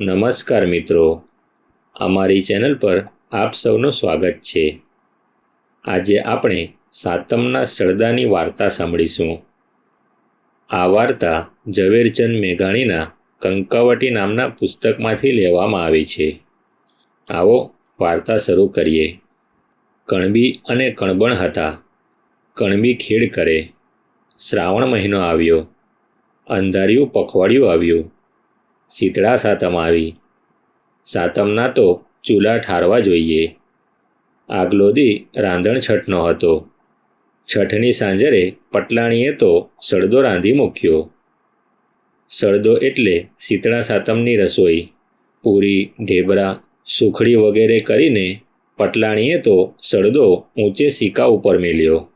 નમસ્કાર મિત્રો. અમારી ચેનલ પર આપ સૌનું સ્વાગત છે. આજે આપણે સાતમના સળદાની વાર્તા સાંભળીશું. આ વાર્તા ઝવેરચંદ મેઘાણીના કંકાવટી નામના પુસ્તકમાંથી લેવામાં આવી છે. આવો વાર્તા શરૂ કરીએ. કણબી અને કણબણ હતા. કણબી ખેડ કરે. શ્રાવણ મહિનો આવ્યો. અંધારિયું પખવાડિયું આવ્યું. શીતળા સાતમ આવી. સાતમના તો ચૂલા ઠારવા જોઈએ. આગલો દી રાંધણ છઠનો હતો. છઠની સાંજરે પટલાણીએ તો સળદો રાંધી મૂક્યો. સળદો એટલે શીતળા સાતમની રસોઈ. પૂરી, ઢેબરા, સુખડી વગેરે કરીને પટલાણીએ તો સળદો ઊંચે સિક્કા ઉપર મેલ્યો.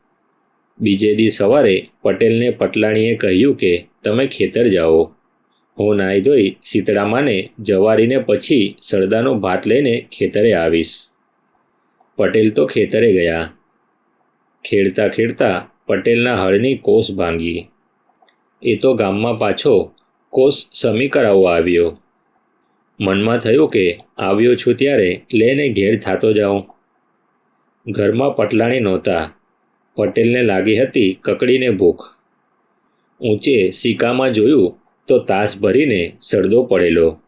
બીજે દી સવારે પટેલને પટલાણીએ કહ્યું કે, તમે ખેતર જાઓ. હું નાહી ધોઈ શીતળામાને જવારીને પછી સળદાનો ભાત લઈને ખેતરે આવીશ. પટેલ તો ખેતરે ગયા. ખેડતા ખેડતા પટેલના હળની કોષ ભાંગી. એ તો ગામમાં પાછો કોષ સમી કરાવવા આવ્યો. મનમાં થયું કે આવ્યો છું ત્યારે લઈને ઘેર થતો જાઉં. ઘરમાં પટલાણી નહોતા. પટેલને લાગી હતી કકડીને ભૂખ. ઊંચે સિક્કામાં જોયું તો તાસ ભરીને સળદો પડેલો.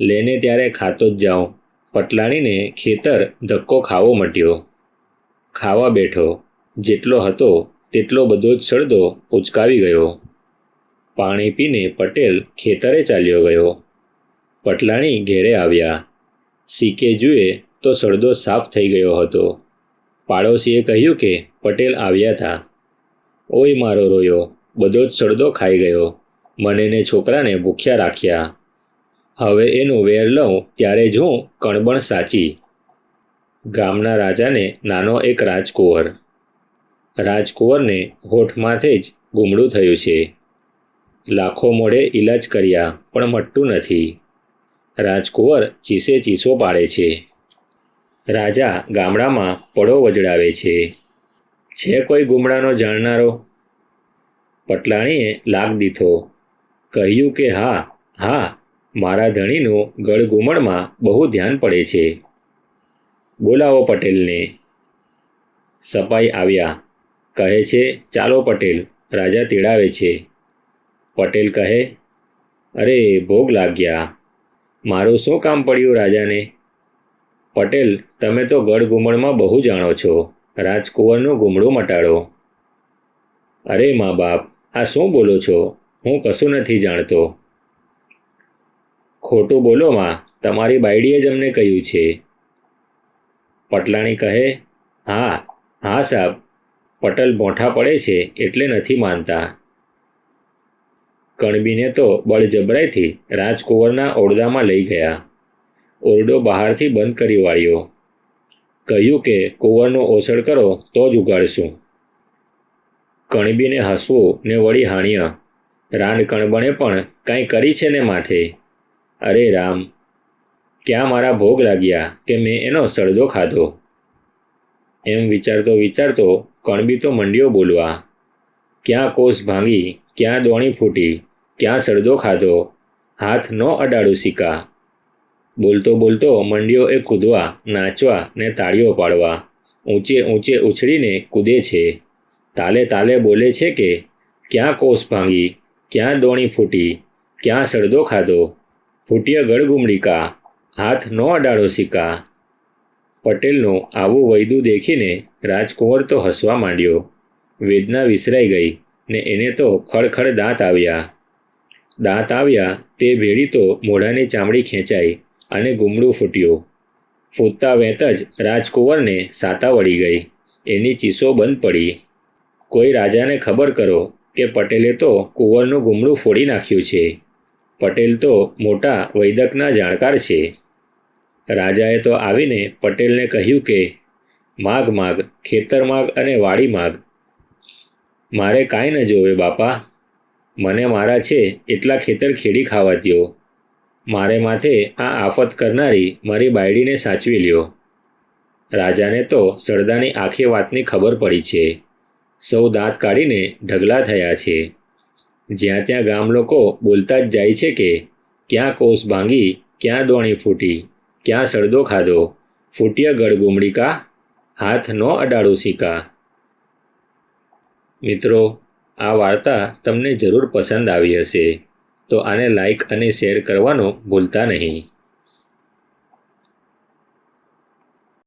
લેને ત્યારે ખાતો જ જાઉં. પટલાણીને ખેતર ધક્કો ખાવો મટ્યો. ખાવા બેઠો. જેટલો હતો તેટલો બધો જ સળદો ઉચકાવી ગયો. પાણી પીને પટેલ ખેતરે ચાલ્યો ગયો. પટલાણી ઘેરે આવ્યા. સીકે જુએ તો સળદો સાફ થઈ ગયો હતો. પાડોશીએ કહ્યું કે પટેલ આવ્યા હતા ઓય મારો રોયો, બધો જ સળદો ખાઈ ગયો. મને ને છોકરાને ભૂખ્યા રાખ્યા. હવે એનું વેર લઉં ત્યારે જ કણબણ સાચી. ગામના રાજાને નાનો એક રાજકુંવર. રાજકુંવરને હોઠમાંથી જ ગુમડું થયું છે. લાખો મોડે ઈલાજ કર્યા, પણ મટતું નથી. રાજકુંવર ચીસે ચીસો પાડે છે. રાજા ગામડામાં પડો વજડાવે છે. છે કોઈ ગુમડાનો જાણનારો? પટલાણીએ લાગ દીધો. કહ્યું કે હા હા, મારા ધણીનું ગળગુમણમાં બહુ ધ્યાન પડે છે. બોલાવો પટેલને. સપાઈ આવ્યા. કહે છે, ચાલો પટેલ, રાજા તેડાવે છે. પટેલ કહે, અરે, ભોગ લાગ્યા. મારું શું કામ પડ્યું રાજાને? પટેલ, તમે તો ગળગુમણમાં બહુ જાણો છો. રાજકુંવરનું ગુમડું મટાડો. અરે, મા બાપ, આ શું બોલો છો? હું કશું નથી જાણતો. ખોટું બોલો માં, તમારી બાયડીએ જ અમને કહ્યું છે. પટલાણી કહે, હા હા સાહેબ. પટેલ મોઠા પડે છે એટલે નથી માનતા. કણબીને તો બળજબરાઈથી રાજકુંવરના ઓરડામાં લઈ ગયા. ઓરડો બહારથી બંધ કરી વાળ્યો. કહ્યું કે, કુંવરનો ઓસડ કરો, તો જ ઉગાડશું. કણબીને હસવું ને વળી હાણ્યા. રાંડ કણબણે પણ કાંઈ કરી છે ને માથે? અરે રામ, ક્યાં મારા ભોગ લાગ્યા કે મેં એનો સળદો ખાધો? એમ વિચારતો વિચારતો કણબી તો મંડ્યો બોલવા, ક્યાં કોષ ભાંગી, ક્યાં દોણી ફૂટી, ક્યાં સળદો ખાધો? હાથ ન અડાડું સિક્કા. બોલતો બોલતો મંડ્યો એ કૂદવા, નાચવા ને તાળીઓ પાડવા, ઊંચે ઊંચે ઉછળીને કૂદે છે. તાલે તાલે બોલે છે કે, ક્યાં કોષ ભાંગી ક્યાં દોણી ફૂટી, ક્યાં સળદો ખાધો? ફૂટ્યા ગળગુમડીકા, હાથ ન અડાડો સિક્કા પટેલનું આવું વૈદું દેખીને રાજકુંવર તો હસવા માંડ્યો. વેદના વિસરાઈ ગઈ ને એને તો ખડખડ દાંત આવ્યા. દાંત આવ્યા તે ભેળી તો મોઢાની ચામડી ખેંચાઈ અને ગુમડું ફૂટ્યું. ફૂટતા વેત જ રાજકુંવરને સાતા વળી ગઈ. એની ચીસો બંધ પડી. કોઈ રાજાને ખબર કરો કે પટેલે તો કુંવરનું ગુમડું ફોડી નાખ્યું છે. પટેલ તો મોટા વૈદકના જાણકાર છે. રાજાએ તો આવીને પટેલને કહ્યું કે, માગ માગ, ખેતર માગ અને વાડી માગ. મારે કાંઈ ન જોવે બાપા. મને મારા છે એટલા ખેતર ખેડી ખાવા દો મારે માથે આ આફત કરનારી મારી બાયડીને સાચવી લ્યો. રાજાને તો સરદારની આખી વાતની ખબર પડી છે. સૌ દાંત કાઢીને ઢગલા થયા છે. જ્યાં ત્યાં ગામ લોકો બોલતા જ જાય છે કે, ક્યાં કોષ ભાંગી, ક્યાં દોણી ફૂટી, ક્યાં સળદો ખાધો, ફૂટ્યા હાથ નો અડાડો સિકા મિત્રો, આ વાર્તા તમને જરૂર પસંદ આવી હશે, તો આને લાઇક અને શેર કરવાનું ભૂલતા નહીં.